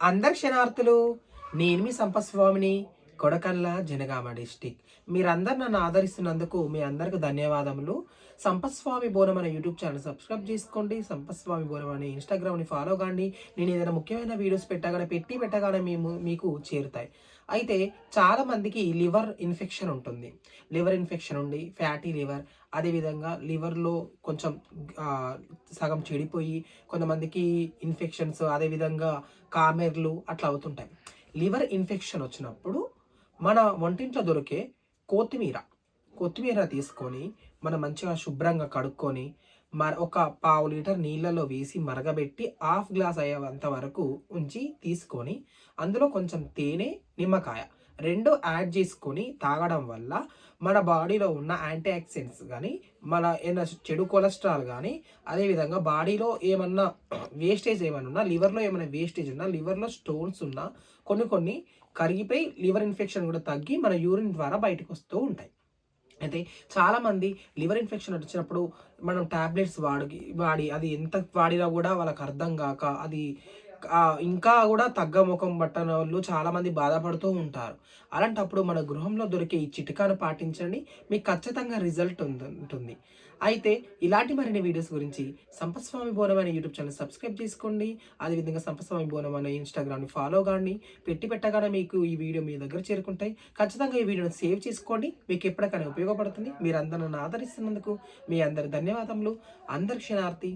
అందరు క్షణార్థులు నేను మీ సంపస్వామిని కొడకల్లా జనగామ డిస్టిక్ మీరందరు నన్ను ఆదరిస్తున్నందుకు మీ అందరికి ధన్యవాదములు. సంపస్వామి బోనం అనే యూట్యూబ్ ఛానల్ సబ్స్క్రైబ్ చేసుకోండి. సంపస్వామి బోనం అనే ఇన్స్టాగ్రామ్ని ఫాలో కాండి. నేను ఏదైనా ముఖ్యమైన వీడియోస్ పెట్టగానే పెట్టి పెట్టగానే మేము మీకు చేరుతాయి. అయితే చాలామందికి లివర్ ఇన్ఫెక్షన్ ఉంటుంది. లివర్ ఇన్ఫెక్షన్ ఉండి ఫ్యాటీ లివర్ అదేవిధంగా లివర్లో కొంచెం సగం చెడిపోయి కొంతమందికి ఇన్ఫెక్షన్స్ అదేవిధంగా కామెర్లు అట్లా అవుతుంటాయి. లివర్ ఇన్ఫెక్షన్ వచ్చినప్పుడు మన వంటింట్లో దొరికే కొత్తిమీర. కొత్తిమీర తీసుకొని మనం మంచిగా శుభ్రంగా కడుక్కొని మన ఒక పావు లీటర్ నీళ్ళలో వేసి మరగబెట్టి హాఫ్ గ్లాస్ అయ్యేంత వరకు ఉంచి తీసుకొని అందులో కొంచెం తేనె నిమ్మకాయ రెండు యాడ్ చేసుకొని తాగడం వల్ల మన బాడీలో ఉన్న యాంటీ ఆక్సిడెంట్స్ కానీ మన ఏమైనా చెడు కొలెస్ట్రాల్ కానీ అదేవిధంగా బాడీలో ఏమన్నా వేస్టేజ్ ఏమైనా ఉన్నా లివర్లో ఏమైనా వేస్టేజ్ ఉన్నా లివర్లో స్టోన్స్ ఉన్నా కొన్ని కొన్ని కరిగిపోయి లివర్ ఇన్ఫెక్షన్ కూడా తగ్గి మన యూరిన్ ద్వారా బయటకు వస్తూ ఉంటాయి. అయితే చాలామంది లివర్ ఇన్ఫెక్షన్ వచ్చినప్పుడు మనం టాబ్లెట్స్ వాడి వాడి అది ఎంత వాడినా కూడా వాళ్ళకి అర్థం కాక అది ఇంకా కూడా తగ్గ ముఖం పట్టని వాళ్ళు చాలామంది బాధపడుతూ ఉంటారు. అలాంటప్పుడు మన గృహంలో దొరికే ఈ చిట్కాను పాటించండి. మీకు ఖచ్చితంగా రిజల్ట్ ఉంటుంది. అయితే ఇలాంటి మరిన్ని వీడియోస్ గురించి సంపస్వామి బోనం అనే యూట్యూబ్ ఛానల్ సబ్స్క్రైబ్ చేసుకోండి. అదేవిధంగా సంపస్వామి బోనం అనే ఇన్స్టాగ్రామ్ని ఫాలో కాండి. పెట్టి పెట్టగానే మీకు ఈ వీడియో మీ దగ్గర చేరుకుంటాయి. ఖచ్చితంగా ఈ వీడియోని సేవ్ చేసుకోండి. మీకు ఎప్పటికైనా ఉపయోగపడుతుంది. మీరు అందరూ నన్ను ఆదరిస్తున్నందుకు మీ అందరి ధన్యవాదములు. అందరి క్షణార్థి